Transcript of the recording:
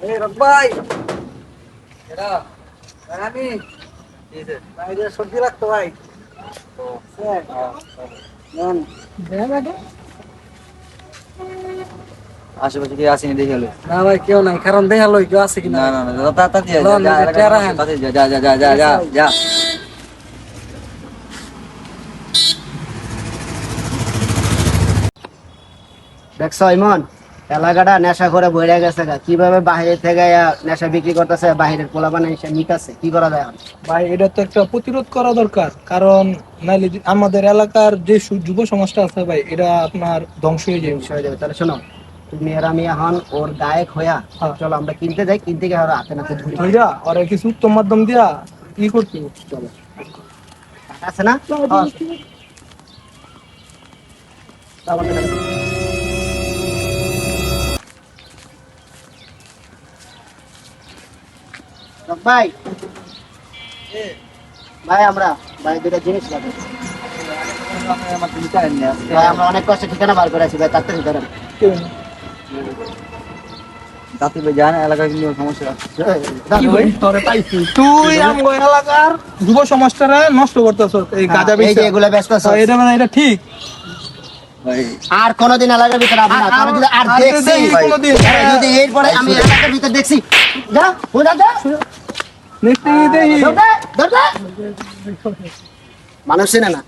এই রক ভাই এরা আমি ভাই যে সবজি রাখতো ভাই স্যার নেন আশেপাশে কি আসেনি দেখে এলো না ভাই কেউ নাই কারণ দেখাল কেউ আছে কিনা না না না দাদা তাড়াতাড়ি যা, না, যা, না, যা, টেরা হ্যাঁ। তাড়াতাড়ি যা, যা, যা, যা, যা, যা, যা। দেখছ ইমন এলাকাটা নেশা করে বইরে গেছে গা। কীভাবে বাইরে থেকে নেশা বিক্রি করতেছে বাইরের পোলা বানাই এসে নিকাছে কি করা যায় ভাই এটা তো একটা প্রতিরোধ করা দরকার। কারণ নাইলে আমাদের এলাকার যে যুব সমাজটা আছে ভাই এটা আপনার ধ্বংস হয়ে যাবে। বিষয় যাবে। তাহলে শোনো তুমি আর আমি এখন ওর গায়ক হইয়া হ্যাঁ। চলো আমরা কিনতে যাই কিনতে গিয়ে ওরা হাতে নাতে ধরি। ভাইয়া ওরা কিছু উত্তম মাধ্যম দিয়া ই করতে চলো। আছে না? হ্যাঁ। ভাই। ভাই আমরা ভাই দুটা জিনিস লাগে ভাই আমরা অনেক কষ্টে ঠিকানা বার করে আছি ভাই তাড়াতাড়ি ধরেন। কেউ না। রাতে ভাই জান এলাকায় কিন্তু সমস্যা তুই আমগো এলাকার যুব সমাজটারে নষ্ট করতেছ এই গাঁজা হ্যাঁ, এই যে এগুলা ব্যস্ত আছে। এটা মানে এটা ঠিক? আর কোনোদিন এলাকার ভিতরে না আর- কারণ যদি আর আর দেখছি যদি এরপরে আমি এলাকার ভিতরে দেখছি যা বুঝা যা। মানুষ চেনে না।